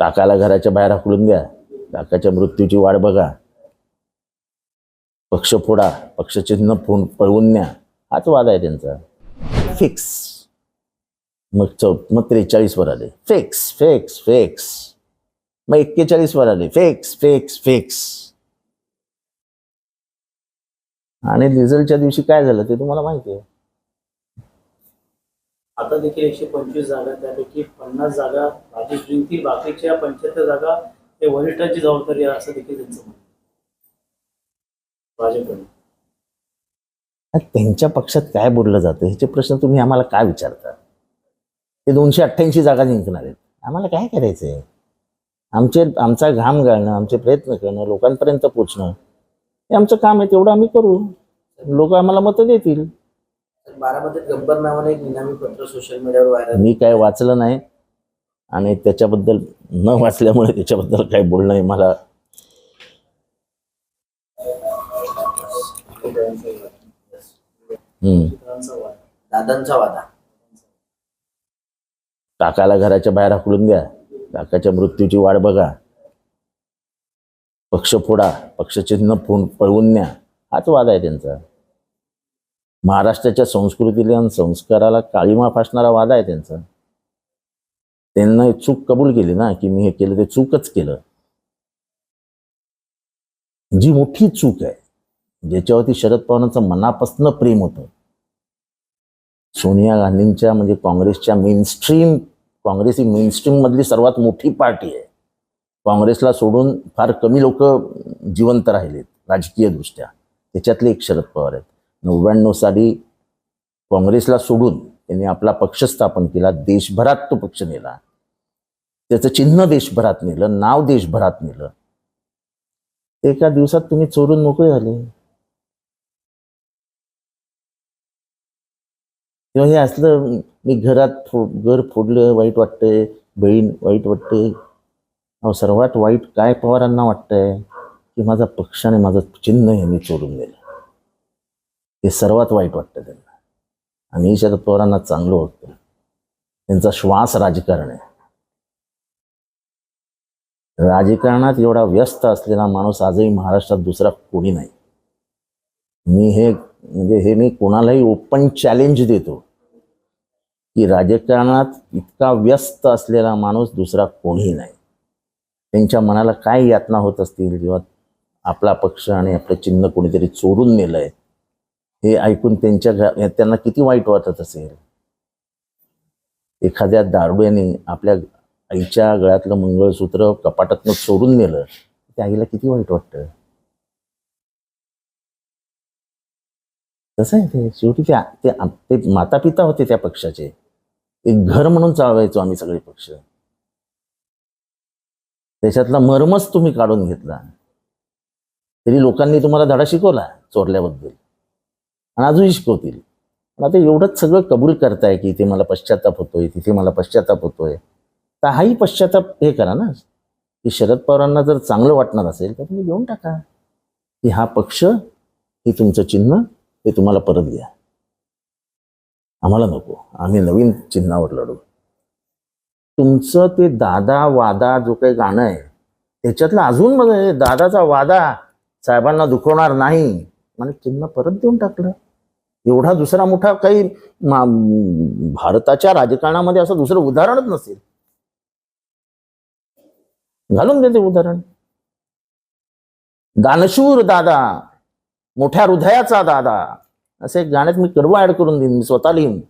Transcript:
काकाला घराच्या बाहेर हाकलून द्या. काकाच्या मृत्यूची वाट बघा. पक्ष फोडा पक्षचिन्ह फोन पळवून न्या. हाच वाद आहे त्यांचा. फिक्स मग चौ मग त्रेचाळीस वर आले. फिक्स फिक्स फिक्स मग एक्केचाळीस वर आले. फिक्स फिक्स फिक्स आणि रिझल्टच्या दिवशी काय झालं ते तुम्हाला माहिती आहे? आता देखील एकशे पंचवीस जागा त्यापैकी पन्नास जागा भाजप जिंकतील बाकीच्या पंच्याहत्तर जागा हे वरिष्ठांची जबाबदारी आहे असं देखील त्यांचं म्हणणं भाजपकडून. त्यांच्या पक्षात काय बोललं जातं? ह्याचे प्रश्न तुम्ही आम्हाला काय विचारता? ते दोनशे अठ्ठ्याऐंशी जागा जिंकणार आहेत. आम्हाला काय करायचंय? आमचे आमचा घाम गाळणं आमचे प्रयत्न करणं लोकांपर्यंत पोचणं हे आमचं काम आहे तेवढं आम्ही करू. लोक आम्हाला मतं देतील. बारामतीत गब्बर नावाने एक निनामी पत्र सोशल मीडियावर व्हायरल मी काय वाचलं नाही आणि त्याच्याबद्दल न वाचल्यामुळे त्याच्याबद्दल काही बोलणं आहे मला दादांचा वादा. काकाला घराच्या बाहेर हाकलून द्या. काकाच्या मृत्यूची वाट बघा. पक्ष फोडा. पक्षचिन्ह फोन पळवून न्या. हाच वाद आहे त्यांचा. महाराष्ट्राच्या संस्कृतीला आणि संस्काराला काळीमा फासणारा वाद आहे त्यांचा. त्यांना चूक कबूल केली ना की मी हे केलं ते चूकच केलं. जी मोठी चूक आहे ज्याच्यावरती शरद पवारांचं मनापासून प्रेम होतं सोनिया गांधींच्या म्हणजे काँग्रेसच्या मेनस्ट्रीम काँग्रेस ही मेनस्ट्रीम मधली सर्वात मोठी पार्टी आहे. काँग्रेसला सोडून फार कमी लोक जिवंत राहिलेत राजकीय दृष्ट्या त्याच्यातले एक शरद पवार आहेत. नव्याण्णव साली काँग्रेसला सोडून त्यांनी आपला पक्ष स्थापन केला देशभरात तो पक्ष नेला. त्याचं चिन्ह देशभरात नेलं नाव देशभरात नेलं. एका दिवसात तुम्ही चोरून मोकळे झाले. तेव्हा हे असलं मी घरात फो घर फोडलं वाईट वाटतंय बहीण वाईट वाटते अहो सर्वात वाईट काय पवारांना वाटतंय की माझा पक्ष आणि माझं चिन्ह मी चोरून नेलं. हे सर्वात वाईट वाटतं त्यांना. आणि शरद पवारांना चांगलं वाटतं. त्यांचा श्वास राजकारण आहे. राजकारणात एवढा व्यस्त असलेला माणूस आजही महाराष्ट्रात दुसरा कोणी नाही. मी हे म्हणजे हे मी कोणालाही ओपन चॅलेंज देतो की राजकारणात इतका व्यस्त असलेला माणूस दुसरा कोणीही नाही. त्यांच्या मनाला काय यातना होत असतील जेव्हा आपला पक्ष आणि आपलं चिन्ह कोणीतरी चोरून नेलंय हे ऐकून त्यांच्या घ- त्यांना किती वाईट वाटत असेल? एखाद्या दारुड्याने आपल्या आईच्या गळ्यातलं मंगळसूत्र कपाटातनं चोरून नेलं त्या आईला किती वाईट वाटतं? तसं आहे ते? शेवटी त्या ते ते माता पिता होते त्या पक्षाचे. एक घर म्हणून चालवायचो आम्ही सगळे पक्ष. त्याच्यातला मर्मच तुम्ही काढून घेतला. तरी लोकांनी तुम्हाला धडा शिकवला चोरल्याबद्दल. आणि अजून शिकवतील पण आता एवढंच सगळं कबूल करताय की इथे मला पश्चाताप होतोय तिथे मला पश्चाताप होतोय. तर हाही पश्चाताप हे करा ना. की शरद पवारांना जर चांगलं वाटणार असेल तर तुम्ही घेऊन टाका. की हा पक्ष हे तुमचं चिन्ह हे तुम्हाला परत घ्या. आम्हाला नको. आम्ही नवीन चिन्हावर लढू. तुमचं ते दादा वादा जो काही गाणं आहे त्याच्यातलं अजून दादाचा वादा साहेबांना दुखवणार नाही. मला चिन्ह परत देऊन टाकलं. एवढा दुसरा मोठा काही भारताच्या राजकारणामध्ये असं दुसरं उदाहरणच नसेल. घालून देते उदाहरण. दानशूर दादा मोठ्या हृदयाचा दादा असे गाण्यात मी कडवं ऍड करून देईन मी स्वतः लिहीन.